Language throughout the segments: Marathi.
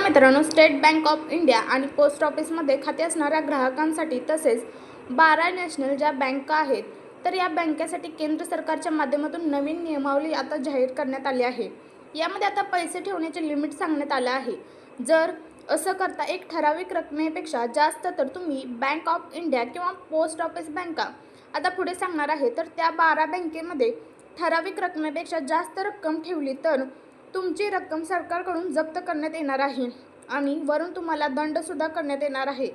मित्रांनो स्टेट बँक ऑफ इंडिया आणि पोस्ट ऑफिसमध्ये खाते असणाऱ्या ग्राहकांसाठी तसेच बारा नॅशनल ज्या बँका आहेत तर या बँकेसाठी केंद्र सरकारच्या माध्यमातून नवीन नियमावली आता जाहीर करण्यात आली आहे. यामध्ये आता पैसे ठेवण्याचे लिमिट सांगण्यात आलं आहे. जर असं करता एक ठराविक रकमेपेक्षा जास्त तर तुम्ही बँक ऑफ इंडिया किंवा पोस्ट ऑफिस बँका आता पुढे सांगणार आहे. तर त्या बारा बँकेमध्ये ठराविक रकमेपेक्षा जास्त रक्कम ठेवली तर तुमची रक्कम सरकारकडून जप्त करण्यात येणार आहे आणि वरून तुम्हाला दंडसुद्धा करण्यात येणार आहे.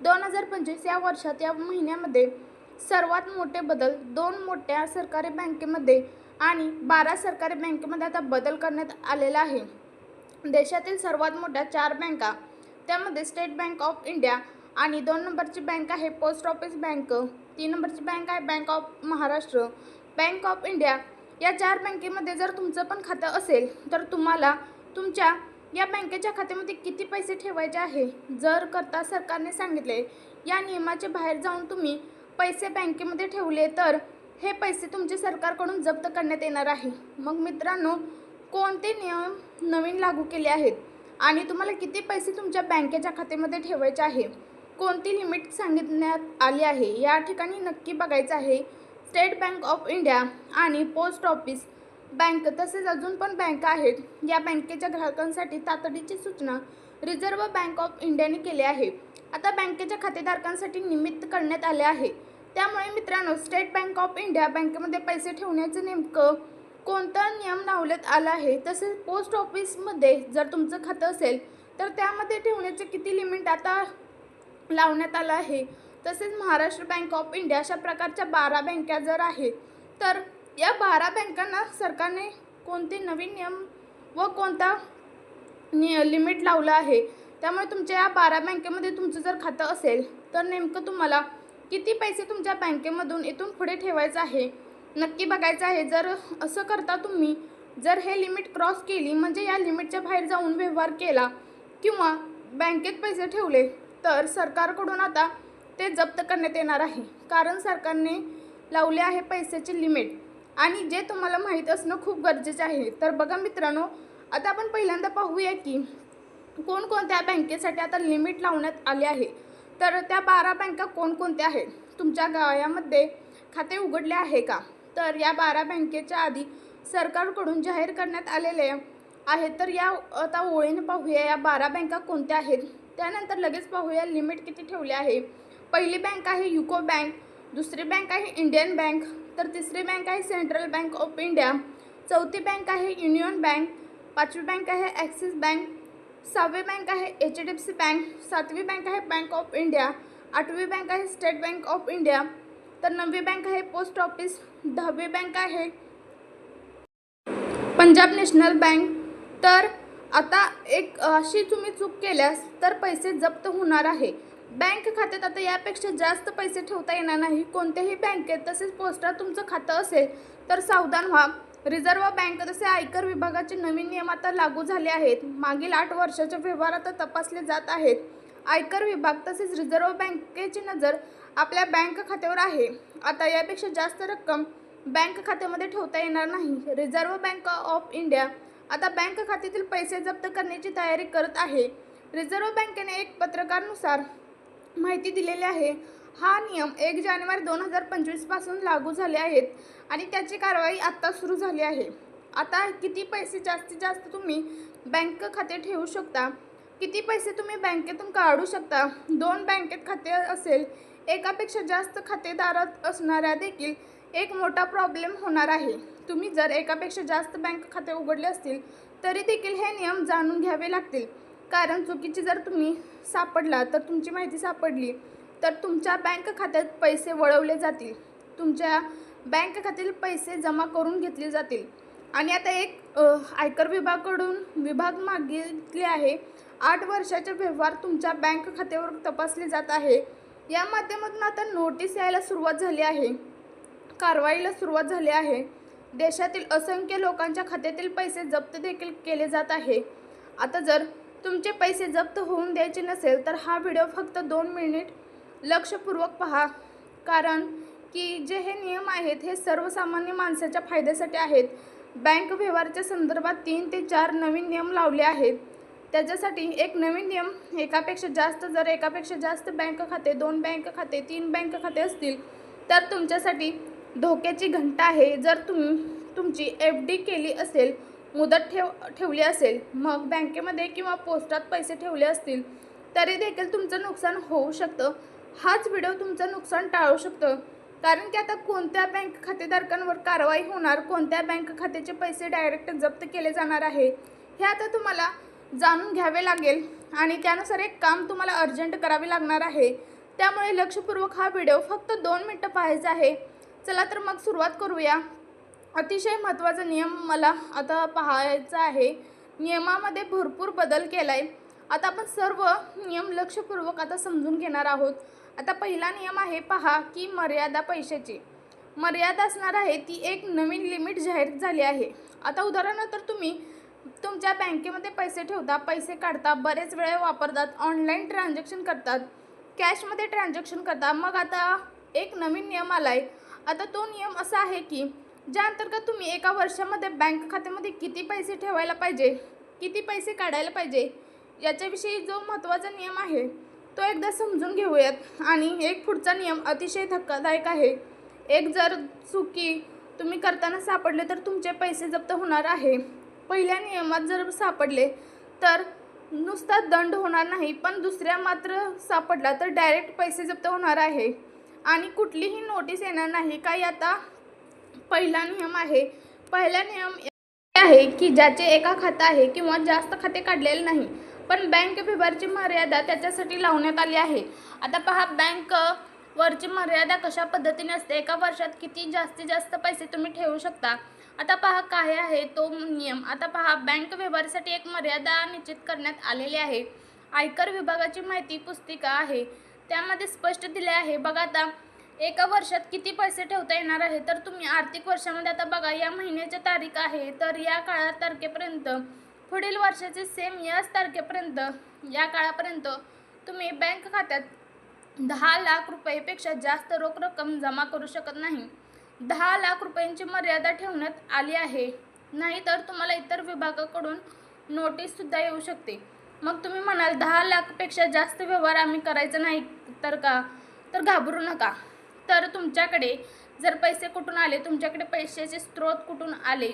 दोन हजार पंचवीस या वर्षात या महिन्यामध्ये सर्वात मोठे बदल दोन मोठ्या सरकारी बँकेमध्ये आणि बारा सरकारी बँकेमध्ये आता बदल करण्यात आलेला आहे. देशातील सर्वात मोठ्या चार बँका त्यामध्ये स्टेट बँक ऑफ इंडिया आणि दोन नंबरची बँक आहे पोस्ट ऑफिस बँक तीन नंबरची बँक आहे bank of Maharashtra bank of India या चार बँकेमध्ये जर तुमचं पण खातं असेल तर तुम्हाला तुमच्या या बँकेच्या खात्यामध्ये किती पैसे ठेवायचे आहे? जर करता सरकारने सांगितले या नियमाच्या बाहेर जाऊन तुम्ही पैसे बँकेमध्ये ठेवले तर हे पैसे तुमचे सरकारकडून जप्त करण्यात येणार आहे. मग मित्रांनो कोणते नियम नवीन लागू केले आहेत? आणि तुम्हाला किती पैसे तुमच्या बँकेच्या खात्यामध्ये ठेवायचे आहे? कोणती लिमिट सांगितण्यात आली आहे? या ठिकाणी नक्की बघायचं आहे. स्टेट बँक ऑफ इंडिया आणि पोस्ट ऑफिस बँक तसेच अजून पण बँका आहेत. या बँकेच्या ग्राहकांसाठी तातडीची सूचना रिझर्व्ह बँक ऑफ इंडियाने केली आहे. आता बँकेच्या खातेधारकांसाठी निमित्त करण्यात आले आहे. त्यामुळे मित्रांनो स्टेट बँक ऑफ इंडिया बँकेमध्ये पैसे ठेवण्याचं नेमकं कोणता नियम लावण्यात आला आहे? तसेच पोस्ट ऑफिसमध्ये जर तुमचं खातं असेल तर त्यामध्ये ठेवण्याचं किती लिमिट आता लावण्यात आलं आहे? तसेच महाराष्ट्र बँक ऑफ इंडिया अशा प्रकारच्या बारा बँका जर आहेत तर या बारा बँकांना सरकारने कोणते नवीन नियम व कोणता नि लिमिट लावलं आहे? त्यामुळे तुमच्या या बारा बँकेमध्ये तुमचं जर खातं असेल तर नेमकं तुम्हाला किती पैसे तुमच्या बँकेमधून इथून पुढे ठेवायचं आहे? नक्की बघायचं आहे. जर असं करता तुम्ही जर हे लिमिट क्रॉस केली म्हणजे या लिमिटच्या बाहेर जाऊन व्यवहार केला किंवा बँकेत पैसे ठेवले तर सरकारकडून आता ते जप्त करण्यात येणार आहे. कारण सरकारने लावले आहे पैशाचे लिमिट आणि जे तुम्हाला माहीत असणं खूप गरजेचे आहे. तर बघा मित्रांनो आता आपण पहिल्यांदा पाहूया की कोणकोणत्या बँकेसाठी आता लिमिट लावण्यात आले आहे. तर त्या बारा बँका कोणकोणत्या आहेत? तुमच्या गावामध्ये खाते उघडले आहे का? तर या बारा बँकेच्या आधी सरकारकडून जाहीर करण्यात आलेले आहेत तर या आता ओळीने पाहूया या बारा बँका कोणत्या आहेत? त्यानंतर लगेच पाहूया लिमिट किती ठेवले आहे. पहिली बँक आहे युको बँक दुसरी बँक आहे इंडियन बँक तर तिसरी बँक आहे सेंट्रल बँक ऑफ इंडिया चौथी बँक आहे युनियन बँक पाचवी बँक आहे ॲक्सिस बँक सहावी बँक आहे H D F C bank सातवी बँक आहे बँक ऑफ इंडिया आठवी बँक आहे स्टेट बँक ऑफ इंडिया तर नववी बँक आहे पोस्ट ऑफिस दहावी बँक आहे पंजाब नॅशनल बँक तर आता एक अशी तुम्ही चूक केल्यास तर पैसे जप्त होणार आहे बँक खात्यात आता यापेक्षा जास्त पैसे ठेवता येणार नाही. कोणत्याही बँकेत तसेच पोस्टात तुमचं खातं असेल तर सावधान व्हा. रिझर्व्ह बँक तसे आयकर विभागाचे नवीन नियम आता लागू झाले आहेत. मागील आठ वर्षाचे व्यवहार आता तपासले जात आहेत. आयकर विभाग तसेच रिझर्व्ह बँकेची नजर आपल्या बँक खात्यावर आहे. आता यापेक्षा जास्त रक्कम बँक खात्यामध्ये ठेवता येणार नाही. रिझर्व्ह बँक ऑफ इंडिया आता बँक खात्यातील पैसे जप्त करण्याची तयारी करत आहे. रिझर्व्ह बँकेने एक पत्रकानुसार माहिती दिलेली आहे. हा नियम एक जानेवारी दोन हजार पंचवीसपासून लागू झाले आहेत आणि त्याची कारवाई आत्ता सुरू झाली आहे. आता किती पैसे जास्तीत जास्त तुम्ही बँक खाते ठेवू शकता? किती पैसे तुम्ही बँकेतून काढू शकता? दोन बँकेत खाते असेल एकापेक्षा जास्त खातेदारात असणाऱ्या देखील एक मोठा प्रॉब्लेम होणार आहे. तुम्ही जर एकापेक्षा जास्त बँक खाते उघडले असतील तरी देखील हे नियम जाणून घ्यावे लागतील. कारण चुकीची जर तुम्ही सापडला तर तुमची माहिती सापडली तर तुमच्या बँक खात्यात पैसे वळवले जातील. तुमच्या बँक खात्यातील पैसे जमा करून घेतले जातील. आणि आता एक आयकर विभागाकडून विभाग मागितले आहे. आठ वर्षाचे व्यवहार तुमच्या बँक खात्यावर तपासले जात आहे. या माध्यमातून आता नोटीस यायला सुरुवात झाली आहे. कारवाईला सुरुवात झाली आहे. देशातील असंख्य लोकांच्या खात्यातील पैसे जप्त देखील केले जात आहे. आता जर तुमचे पैसे जप्त होऊन द्यायचे नसेल तर हा व्हिडिओ फक्त दोन मिनिट लक्षपूर्वक पहा. कारण की जे हे नियम आहेत हे सर्वसामान्य माणसाच्या फायद्यासाठी आहेत. बँक व्यवहाराच्या संदर्भात तीन ते चार नवीन नियम लावले आहेत. त्याच्यासाठी एक नवीन नियम एकापेक्षा जास्त जर एकापेक्षा जास्त बँक खाते दोन बँक खाते तीन बँक खाते असतील तर तुमच्यासाठी धोक्याची घंटा आहे. जर तुम तुमची एफ डी केली असेल मुदत ठेव ठेवली असेल मग बँकेमध्ये किंवा पोस्टात पैसे ठेवले असतील तरी देखील तुमचं नुकसान होऊ शकतं. हाच व्हिडिओ तुमचं नुकसान टाळू शकतं. कारण की आता कोणत्या बँक खातेधारकांवर कारवाई होणार कोणत्या बँक खात्याचे पैसे डायरेक्ट जप्त केले जाणार आहे हे आता तुम्हाला जाणून घ्यावे लागेल. आणि त्यानुसार एक काम तुम्हाला अर्जंट करावे लागणार आहे. त्यामुळे लक्षपूर्वक हा व्हिडिओ फक्त दोन मिनटं पाहायचा आहे. चला तर मग सुरुवात करूया. अतिशय महत्त्वाचा नियम मला आता पाहायचा आहे. नियमामध्ये भरपूर बदल केला आहे आता आपण सर्व नियम लक्षपूर्वक आता समजून घेणार आहोत. आता पहिला नियम आहे पहा की मर्यादा पैशाची. मर्यादा असणार आहे ती एक नवीन लिमिट जाहीर झाली आहे. आता उदाहरणार्थ तुम्ही तुमच्या बँकेमध्ये पैसे ठेवता पैसे काढता बरेच वेळे वापरतात ऑनलाईन ट्रान्झॅक्शन करतात कॅशमध्ये ट्रान्झॅक्शन करता. मग आता एक नवीन नियम आला आहे आता तो नियम असा आहे की ज्या अंतर्गत तुम्ही एका वर्षामध्ये बँक खात्यामध्ये किती पैसे ठेवायला पाहिजे किती पैसे काढायला पाहिजे याच्याविषयी जो महत्त्वाचा नियम आहे तो एकदा समजून घेऊयात. आणि एक पुढचा नियम अतिशय धक्कादायक आहे. एक जर चुकी तुम्ही करताना सापडले तर तुमचे पैसे जप्त होणार आहे. पहिल्या नियमात जर सापडले तर नुसता दंड होणार नाही पण दुसऱ्या मात्र सापडला तर डायरेक्ट पैसे जप्त होणार आहे. आणि कुठलीही नोटीस येणार नाही काही आता पहिला नियम आहे. पहिला नियम आहे की ज्याचे एका खातं आहे किंवा जास्त खाते काढलेले नाही पण बँक व्यवहारची मर्यादा त्याच्यासाठी लावण्यात आली आहे. आता पहा बँक वरची मर्यादा कशा पद्धतीने असते? एका वर्षात किती जास्तीत जास्त पैसे तुम्ही ठेवू शकता? आता पहा काय आहे तो नियम? आता पहा बँक व्यवहारासाठी एक मर्यादा निश्चित करण्यात आलेली आहे. आयकर विभागाची माहिती पुस्तिका आहे. त्यामध्ये स्पष्ट दिले आहे. बघा आता एका वर्षात किती पैसे ठेवता येणार आहे? तर तुम्ही आर्थिक वर्षामध्ये आता बघा या महिन्याची तारीख आहे तर या काळात तारखेपर्यंत पुढील वर्षाचे सेम याच तारखेपर्यंत या काळापर्यंत तुम्ही बँक खात्यात दहा लाख रुपयेपेक्षा जास्त रोख रक्कम जमा करू शकत नाही. दहा लाख रुपयांची मर्यादा ठेवण्यात आली आहे. नाहीतर तुम्हाला इतर विभागाकडून नोटीससुद्धा येऊ शकते. मग तुम्ही म्हणाल दहा लाखपेक्षा जास्त व्यवहार आम्ही करायचा नाही तर का? तर घाबरू नका. तर तुमच्याकडे जर पैसे कुठून आले तुमच्याकडे पैशाचे स्रोत कुठून आले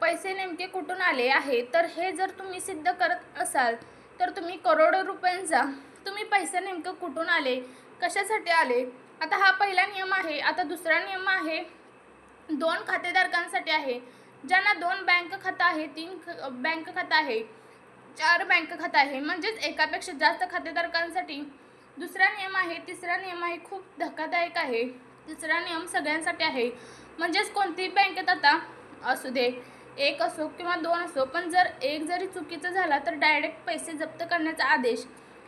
पैसे नेमके कुठून आले आहे तर हे जर तुम्ही सिद्ध करत असाल तर तुम्ही करोडो रुपयांचा तुम्ही पैसे नेमकं कुठून आले कशासाठी आले? आता हा पहिला नियम आहे आता दुसरा नियम आहे दोन खातेधारकांसाठी आहे ज्यांना दोन बँक खातं आहे तीन बँक खातं आहे चार बँक खातं आहे म्हणजेच एकापेक्षा जास्त खातेधारकांसाठी दुसरा नियम आहे तिसरा नियम आहे खूप धक्कादायक आहे. तिसरा नियम सगळ्यांसाठी आहे. म्हणजेच कोणतीही बँकेत आता असू दे एक असो किंवा दोन असो पण जर एक जरी चुकीचं झाला तर डायरेक्ट पैसे जप्त करण्याचा आदेश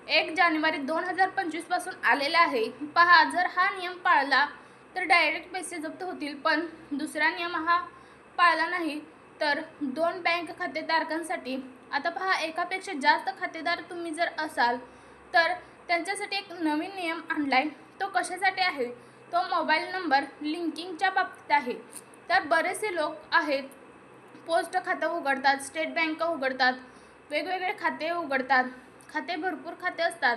एक जानेवारी दोन हजार पंचवीसपासून आलेला आहे. पहा जर हा नियम पाळला तर डायरेक्ट पैसे जप्त होतील पण दुसरा नियम हा पाळला नाही तर दोन बँक खातेधारकांसाठी आता पहा एकापेक्षा जास्त खातेदार तुम्ही जर असाल तर त्यांच्यासाठी एक नवीन नियम आणलाय. तो कशासाठी आहे? तो मोबाईल नंबर लिंकिंगच्या बाबतीत आहे. तर बरेचसे लोक आहेत पोस्ट खातं उघडतात स्टेट बँक उघडतात वेगवेगळे खाते उघडतात खाते भरपूर खाते असतात.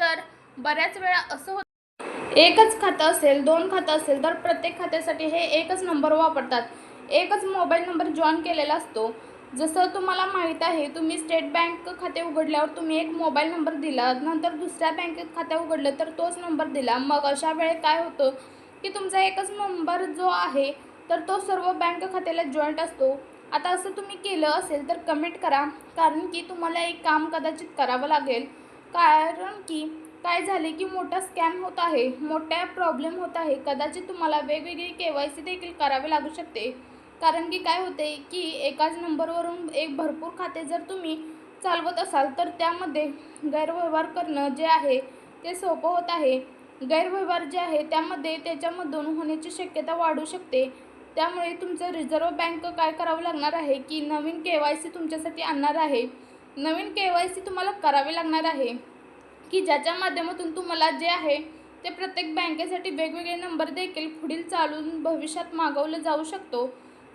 तर बऱ्याच वेळा असं होतं एकच खातं असेल दोन खातं असेल तर प्रत्येक खात्यासाठी हे एकच नंबर वापरतात. एकच मोबाईल नंबर जॉईन केलेला असतो. जसं तुम्हाला माहीत आहे तुम्ही स्टेट बँक खाते उघडल्यावर तुम्ही एक मोबाईल नंबर दिला नंतर दुसऱ्या बँकेत खाते उघडलं तर तोच नंबर दिला. मग अशा वेळे काय होतं की तुमचा एकच नंबर जो आहे तर तो सर्व बँक खात्याला जॉईंट असतो. आता असं तुम्ही केलं असेल तर कमेंट करा कारण की तुम्हाला एक काम कदाचित करावं लागेल. कारण की काय झाले की मोठा स्कॅम होत आहे मोठ्या प्रॉब्लेम होत आहे. कदाचित तुम्हाला वेगवेगळी के वाय सी देखील करावी लागू शकते. कारण की काय होते की एकाच नंबरवरून एक भरपूर खाते जर तुम्ही चालवत असाल तर त्यामध्ये गैरव्यवहार करणं जे आहे ते सोपं होत आहे. गैरव्यवहार जे आहे त्यामध्ये त्याच्यामधून होण्याची शक्यता वाढू शकते. त्यामुळे तुमचं रिझर्व्ह बँक काय करावं लागणार आहे की नवीन के वाय सी तुमच्यासाठी आणणार आहे. नवीन के वाय सी तुम्हाला करावी लागणार आहे की ज्याच्या माध्यमातून तुम्हाला जे आहे ते प्रत्येक बँकेसाठी वेगवेगळे नंबर देखील पुढील चालून भविष्यात मागवलं जाऊ शकतो.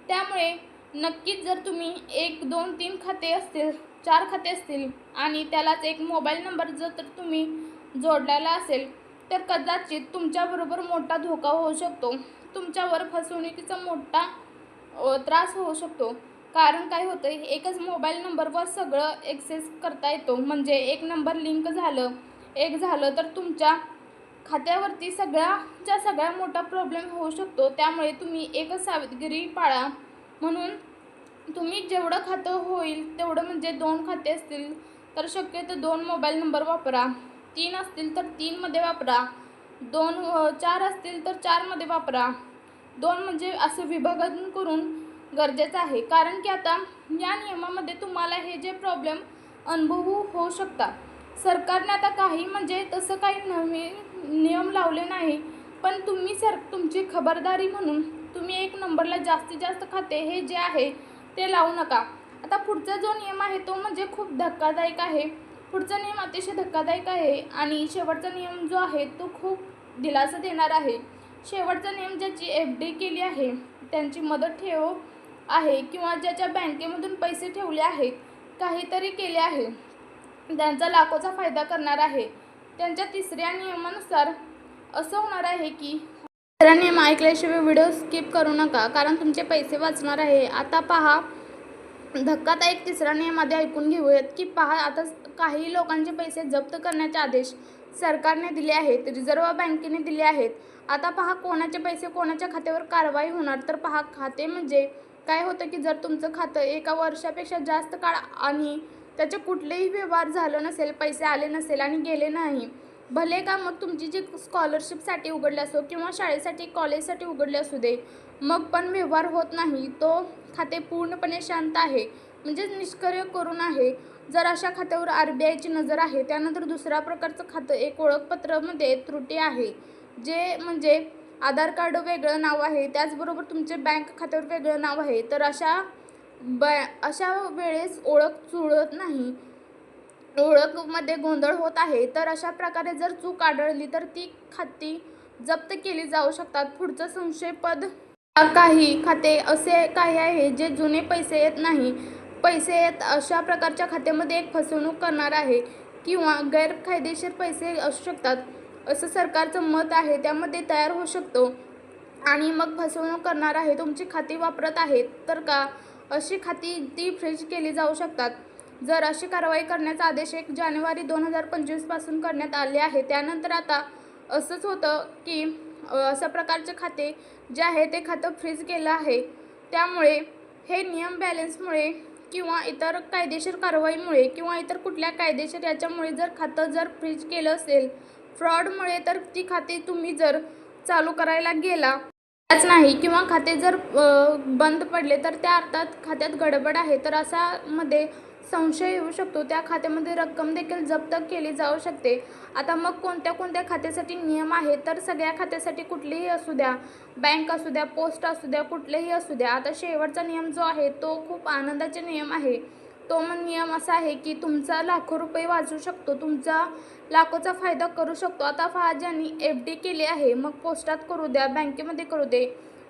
त्यामुळे नक्कीच जर तुम्ही एक दोन तीन खाते असतील चार खाते असतील आणि त्यालाच एक मोबाईल नंबर जर तर तुम्ही जोडलेला असेल तर कदाचित तुमच्याबरोबर मोठा धोका होऊ शकतो. तुमच्यावर फसवणुकीचा मोठा त्रास होऊ शकतो. कारण काय होतं एकच मोबाईल नंबरवर सगळं एक्सेस करता येतो. म्हणजे एक नंबर लिंक झालं एक झालं तर तुमच्या खात्यावरती सगळ्याच्या सगळ्या मोठा प्रॉब्लेम होऊ शकतो. त्यामुळे तुम्ही एकच सावधगिरी पाळा. म्हणून तुम्ही जेवढं खातं होईल तेवढं म्हणजे दोन खाते असतील तर शक्यतो दोन मोबाईल नंबर वापरा. तीन असतील तर तीनमध्ये वापरा. दोन चार असतील तर चारमध्ये वापरा. दोन म्हणजे असं विभागन करून गरजेचं आहे. कारण की आता या नियमामध्ये तुम्हाला हे जे प्रॉब्लेम अनुभवू होऊ शकतात. सरकारने आता काही म्हणजे तसं काही नवीन नियम लावले नाही. पण तुम्ही सर तुमची खबरदारी म्हणून तुम्ही एक नंबरला जास्तीत जास्त खाते हे जे आहे ते लावू नका. आता पुढचा जो नियम आहे तो म्हणजे खूप धक्कादायक आहे. पुढचा नियम अतिशय धक्कादायक आहे आणि शेवटचा नियम जो आहे तो खूप दिलासा देणार आहे. शेवटचा नियम ज्याची एफ डी केली आहे त्यांची मदत ठेव आहे किंवा ज्याच्या बँकेमधून पैसे ठेवले आहेत काहीतरी केले आहे. त्यांचा लाखोचा फायदा करणार आहे. त्यांच्या तिसऱ्या नियमानुसार असं होणार आहे की तिसरा नियम ऐकल्याशिवाय व्हिडिओ स्किप करू नका कारण तुमचे पैसे वाचणार आहे. आता पहा धक्कादायक तिसरा नियम आधी ऐकून घेऊयात की पहा आता काही लोकांचे पैसे जप्त करण्याचे आदेश सरकारने दिले आहेत रिझर्व्ह बँकेने दिले आहेत. आता पहा कोणाचे पैसे कोणाच्या खात्यावर कारवाई होणार? तर पहा खाते म्हणजे काय होतं की जर तुमचं खातं एका वर्षापेक्षा जास्त काळ आणि त्याचे कुठलेही व्यवहार झालं नसेल पैसे आले नसेल आणि गेले नाही. भले का मग तुमची जी स्कॉलरशिपसाठी उघडले असो किंवा शाळेसाठी कॉलेजसाठी उघडले असू दे मग पण व्यवहार होत नाही. तो खाते पूर्णपणे शांत आहे. म्हणजेच निष्क्रिय करून आहे. जर अशा खात्यावर आर बी आयची नजर आहे त्यानंतर दुसऱ्या प्रकारचं खातं एक ओळखपत्रामध्ये त्रुटी आहे. जे म्हणजे आधार कार्ड वेगळं नाव आहे त्याचबरोबर तुमचे बँक खात्यावर वेगळं नाव आहे. तर अशा ब अशा वेळेस ओळख जुळत नाही. ओळखमध्ये गोंधळ होत आहे. तर अशा प्रकारे जर चूक आढळली तर ती खाती जप्त केली जाऊ शकतात. पुढचं संशयपद काही खाते असे काही आहे जे जुने पैसे येत नाही. पैसे येत अशा प्रकारच्या खात्यामध्ये एक फसवणूक करणार आहे किंवा गैरकायदेशीर पैसे असू शकतात. असं सरकारचं मत आहे त्यामध्ये तयार होऊ शकतो. आणि मग फसवणूक करणार आहे. तुमची खाती वापरत आहेत तर का? अशी खाती ती फ्रीज केली जाऊ शकतात. जर अशी कारवाई करण्याचा आदेश एक जानेवारी दोन हजार पंचवीसपासून करण्यात आले आहे त्यानंतर आता असंच होतं की अशा प्रकारचे खाते जे आहे ते खातं फ्रीज केलं आहे. त्यामुळे हे नियम बॅलन्समुळे किंवा इतर कायदेशीर कारवाईमुळे किंवा इतर कुठल्या कायदेशीर याच्यामुळे जर खातं जर फ्रीज केलं असेल फ्रॉडमुळे तर ती खाती तुम्ही जर चालू करायला गेला त्याच नाही किंवा खाते जर बंद पडले तर त्या अर्थात खात्यात गडबड आहे तर असा मध्ये संशय येऊ शकतो. त्या खात्यामध्ये रक्कम देखील जप्त केली जाऊ शकते. आता मग कोणत्या कोणत्या खात्यासाठी नियम आहे तर सगळ्या खात्यासाठी कुठलीही असू द्या बँक असू द्या पोस्ट असू द्या कुठलेही असू द्या. आता शेवटचा नियम जो आहे तो खूप आनंदाचे नियम आहे. तो मग नियम असा आहे की तुमचा लाखो रुपये वाचू शकतो तुमचा लाखोचा फायदा करू शकतो. आता पहा ज्यांनी एफ डी केली आहे मग पोस्टात करू द्या बँकेमध्ये करू दे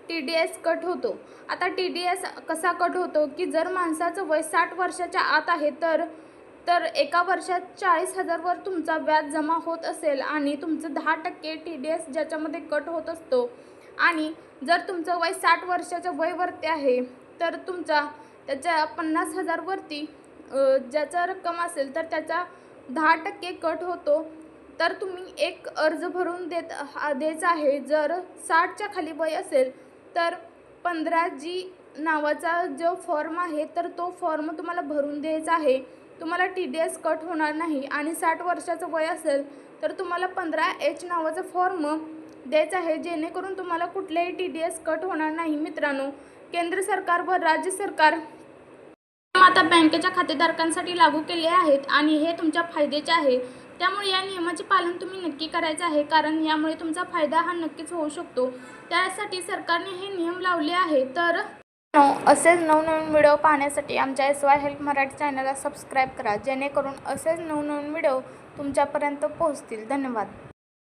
टी डी एस कट होतो. आता टी डी एस कसा कट होतो की जर माणसाचं वय साठ वर्षाच्या आत आहे तर तर एका वर्षात चाळीस हजारवर तुमचा व्याज जमा होत असेल आणि तुमचं दहा टक्के टी डी एस ज्याच्यामध्ये कट होत असतो. आणि जर तुमचं वय साठ वर्षाच्या वयवरती आहे तर तुमचा त्याच्या पन्नास हजारवरती ज्याचा रक्कम असेल तर त्याचा दहा टक्के कट होतो. तर तुम्ही एक अर्ज भरून देत द्यायचा आहे. जर साठच्या खाली वय असेल तर पंधरा जी नावाचा जो फॉर्म आहे तर तो फॉर्म तुम्हाला भरून द्यायचा आहे. तुम्हाला टी डी एस कट होणार नाही आणि साठ वर्षाचं वय असेल तर तुम्हाला पंधरा एच नावाचा फॉर्म द्यायचं आहे जेणेकरून तुम्हाला कुठलेही टी डी एस कट होणार नाही मित्रांनो. केंद्र सरकार व राज्य सरकार नियम आता बँकेच्या खातेधारकांसाठी लागू केले आहेत आणि हे तुमच्या फायद्याचे आहे. त्यामुळे या नियमाचे पालन तुम्ही नक्की करायचे आहे कारण यामुळे तुमचा फायदा हा नक्कीच होऊ शकतो. त्यासाठी सरकारने हे नियम लावले आहे तर असेच नवनवीन व्हिडिओ पाहण्यासाठी आमच्या एस वाय हेल्प मराठी चॅनलला सबस्क्राईब करा जेणेकरून असेच नवनवीन व्हिडिओ तुमच्यापर्यंत पोहोचतील. धन्यवाद.